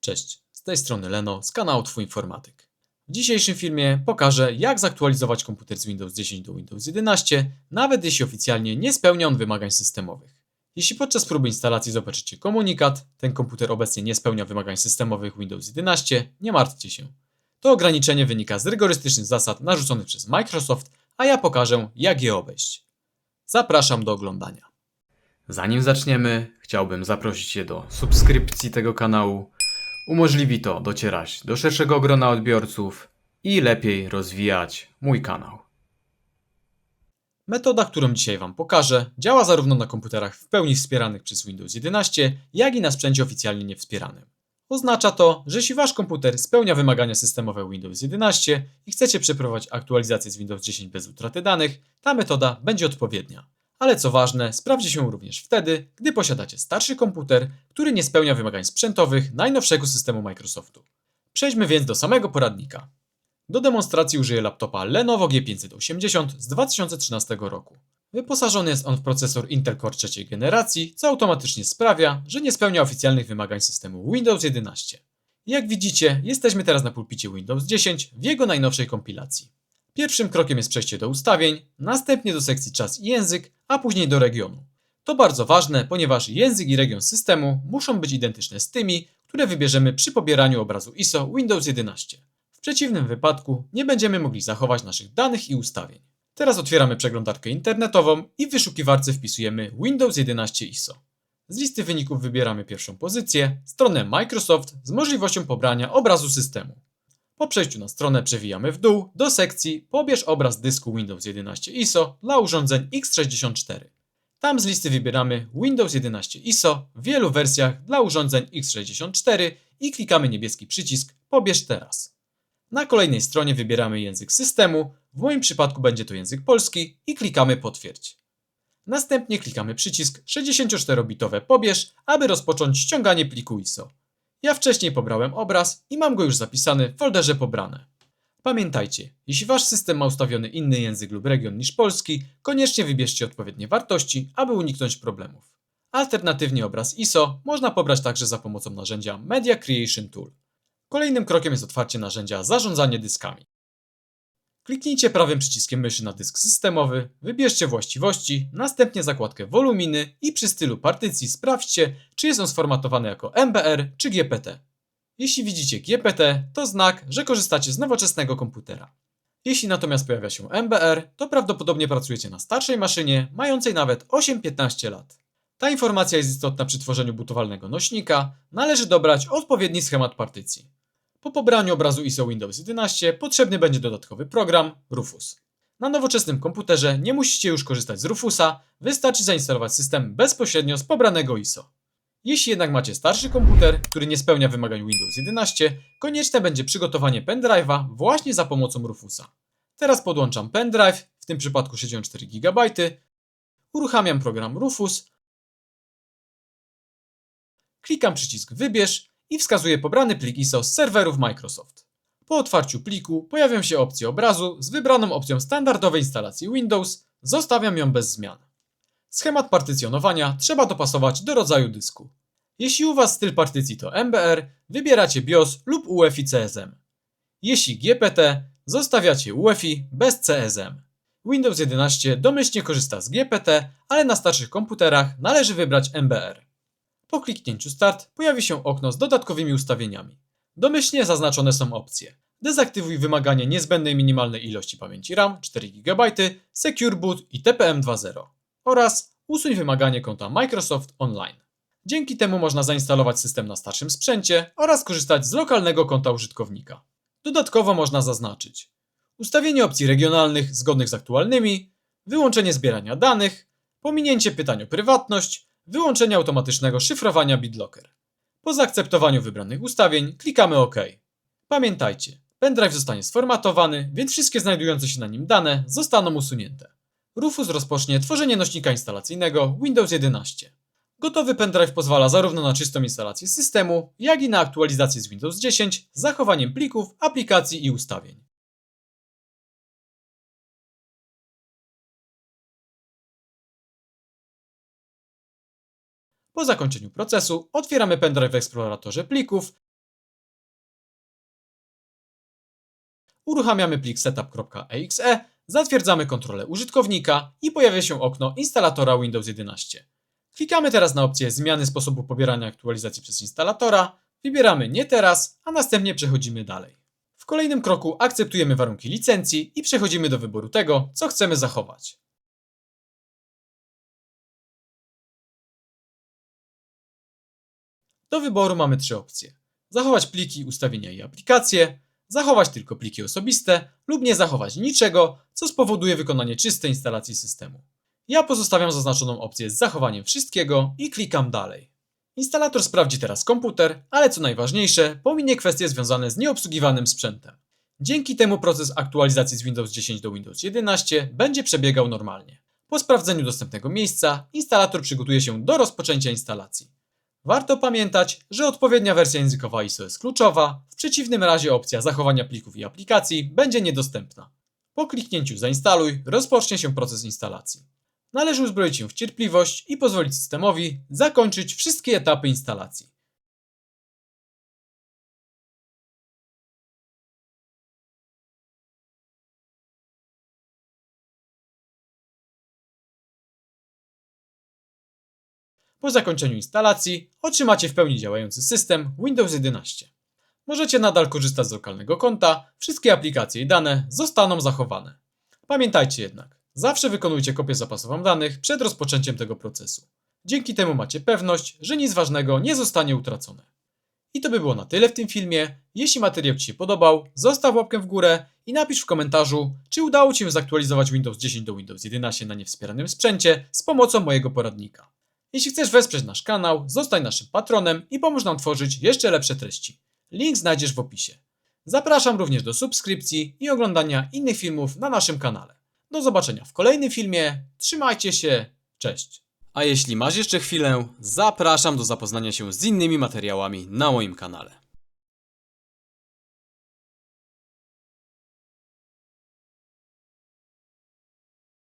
Cześć, z tej strony Leno z kanału Twój Informatyk. W dzisiejszym filmie pokażę, jak zaktualizować komputer z Windows 10 do Windows 11, nawet jeśli oficjalnie nie spełnia on wymagań systemowych. Jeśli podczas próby instalacji zobaczycie komunikat, ten komputer obecnie nie spełnia wymagań systemowych Windows 11, nie martwcie się. To ograniczenie wynika z rygorystycznych zasad narzuconych przez Microsoft, a ja pokażę, jak je obejść. Zapraszam do oglądania. Zanim zaczniemy, chciałbym zaprosić Cię do subskrypcji tego kanału. Umożliwi to docierać do szerszego grona odbiorców i lepiej rozwijać mój kanał. Metoda, którą dzisiaj Wam pokażę, działa zarówno na komputerach w pełni wspieranych przez Windows 11, jak i na sprzęcie oficjalnie niewspieranym. Oznacza to, że jeśli Wasz komputer spełnia wymagania systemowe Windows 11 i chcecie przeprowadzić aktualizację z Windows 10 bez utraty danych, ta metoda będzie odpowiednia. Ale co ważne, sprawdzi się również wtedy, gdy posiadacie starszy komputer, który nie spełnia wymagań sprzętowych najnowszego systemu Microsoftu. Przejdźmy więc do samego poradnika. Do demonstracji użyję laptopa Lenovo G580 z 2013 roku. Wyposażony jest on w procesor Intel Core trzeciej generacji, co automatycznie sprawia, że nie spełnia oficjalnych wymagań systemu Windows 11. Jak widzicie, jesteśmy teraz na pulpicie Windows 10 w jego najnowszej kompilacji. Pierwszym krokiem jest przejście do ustawień, następnie do sekcji czas i język, a później do regionu. To bardzo ważne, ponieważ język i region systemu muszą być identyczne z tymi, które wybierzemy przy pobieraniu obrazu ISO Windows 11. W przeciwnym wypadku nie będziemy mogli zachować naszych danych i ustawień. Teraz otwieramy przeglądarkę internetową i w wyszukiwarce wpisujemy Windows 11 ISO. Z listy wyników wybieramy pierwszą pozycję, stronę Microsoft z możliwością pobrania obrazu systemu. Po przejściu na stronę przewijamy w dół do sekcji Pobierz obraz dysku Windows 11 ISO dla urządzeń x64. Tam z listy wybieramy Windows 11 ISO w wielu wersjach dla urządzeń x64 i klikamy niebieski przycisk Pobierz teraz. Na kolejnej stronie wybieramy język systemu, w moim przypadku będzie to język polski i klikamy Potwierdź. Następnie klikamy przycisk 64-bitowe Pobierz, aby rozpocząć ściąganie pliku ISO. Ja wcześniej pobrałem obraz i mam go już zapisany w folderze pobrane. Pamiętajcie, jeśli wasz system ma ustawiony inny język lub region niż polski, koniecznie wybierzcie odpowiednie wartości, aby uniknąć problemów. Alternatywnie obraz ISO można pobrać także za pomocą narzędzia Media Creation Tool. Kolejnym krokiem jest otwarcie narzędzia Zarządzanie dyskami. Kliknijcie prawym przyciskiem myszy na dysk systemowy, wybierzcie właściwości, następnie zakładkę woluminy i przy stylu partycji sprawdźcie, czy jest on sformatowany jako MBR czy GPT. Jeśli widzicie GPT, to znak, że korzystacie z nowoczesnego komputera. Jeśli natomiast pojawia się MBR, to prawdopodobnie pracujecie na starszej maszynie, mającej nawet 8-15 lat. Ta informacja jest istotna przy tworzeniu butowalnego nośnika, należy dobrać odpowiedni schemat partycji. Po pobraniu obrazu ISO Windows 11 potrzebny będzie dodatkowy program Rufus. Na nowoczesnym komputerze nie musicie już korzystać z Rufusa, wystarczy zainstalować system bezpośrednio z pobranego ISO. Jeśli jednak macie starszy komputer, który nie spełnia wymagań Windows 11, konieczne będzie przygotowanie pendrive'a właśnie za pomocą Rufusa. Teraz podłączam pendrive, w tym przypadku 64 GB, uruchamiam program Rufus, klikam przycisk Wybierz i wskazuję pobrany plik ISO z serwerów Microsoft. Po otwarciu pliku pojawią się opcje obrazu z wybraną opcją standardowej instalacji Windows, zostawiam ją bez zmian. Schemat partycjonowania trzeba dopasować do rodzaju dysku. Jeśli u Was styl partycji to MBR, wybieracie BIOS lub UEFI CSM. Jeśli GPT, zostawiacie UEFI bez CSM. Windows 11 domyślnie korzysta z GPT, ale na starszych komputerach należy wybrać MBR. Po kliknięciu Start pojawi się okno z dodatkowymi ustawieniami. Domyślnie zaznaczone są opcje. Dezaktywuj wymaganie niezbędnej minimalnej ilości pamięci RAM 4 GB, Secure Boot i TPM 2.0 oraz usuń wymaganie konta Microsoft Online. Dzięki temu można zainstalować system na starszym sprzęcie oraz korzystać z lokalnego konta użytkownika. Dodatkowo można zaznaczyć ustawienie opcji regionalnych zgodnych z aktualnymi, wyłączenie zbierania danych, pominięcie pytań o prywatność, wyłączenie automatycznego szyfrowania BitLocker. Po zaakceptowaniu wybranych ustawień klikamy OK. Pamiętajcie, pendrive zostanie sformatowany, więc wszystkie znajdujące się na nim dane zostaną usunięte. Rufus rozpocznie tworzenie nośnika instalacyjnego Windows 11. Gotowy pendrive pozwala zarówno na czystą instalację systemu, jak i na aktualizację z Windows 10 z zachowaniem plików, aplikacji i ustawień. Po zakończeniu procesu otwieramy pendrive w eksploratorze plików, uruchamiamy plik setup.exe, zatwierdzamy kontrolę użytkownika i pojawia się okno instalatora Windows 11. Klikamy teraz na opcję zmiany sposobu pobierania aktualizacji przez instalatora, wybieramy nie teraz, a następnie przechodzimy dalej. W kolejnym kroku akceptujemy warunki licencji i przechodzimy do wyboru tego, co chcemy zachować. Do wyboru mamy trzy opcje. Zachować pliki, ustawienia i aplikacje, zachować tylko pliki osobiste lub nie zachować niczego, co spowoduje wykonanie czystej instalacji systemu. Ja pozostawiam zaznaczoną opcję z zachowaniem wszystkiego i klikam dalej. Instalator sprawdzi teraz komputer, ale co najważniejsze, pominie kwestie związane z nieobsługiwanym sprzętem. Dzięki temu proces aktualizacji z Windows 10 do Windows 11 będzie przebiegał normalnie. Po sprawdzeniu dostępnego miejsca, instalator przygotuje się do rozpoczęcia instalacji. Warto pamiętać, że odpowiednia wersja językowa ISO jest kluczowa, w przeciwnym razie opcja zachowania plików i aplikacji będzie niedostępna. Po kliknięciu zainstaluj rozpocznie się proces instalacji. Należy uzbroić się w cierpliwość i pozwolić systemowi zakończyć wszystkie etapy instalacji. Po zakończeniu instalacji otrzymacie w pełni działający system Windows 11. Możecie nadal korzystać z lokalnego konta, wszystkie aplikacje i dane zostaną zachowane. Pamiętajcie jednak, zawsze wykonujcie kopię zapasową danych przed rozpoczęciem tego procesu. Dzięki temu macie pewność, że nic ważnego nie zostanie utracone. I to by było na tyle w tym filmie. Jeśli materiał Ci się podobał, zostaw łapkę w górę i napisz w komentarzu, czy udało Ci się zaktualizować Windows 10 do Windows 11 na niewspieranym sprzęcie z pomocą mojego poradnika. Jeśli chcesz wesprzeć nasz kanał, zostań naszym patronem i pomóż nam tworzyć jeszcze lepsze treści. Link znajdziesz w opisie. Zapraszam również do subskrypcji i oglądania innych filmów na naszym kanale. Do zobaczenia w kolejnym filmie. Trzymajcie się. Cześć. A jeśli masz jeszcze chwilę, zapraszam do zapoznania się z innymi materiałami na moim kanale.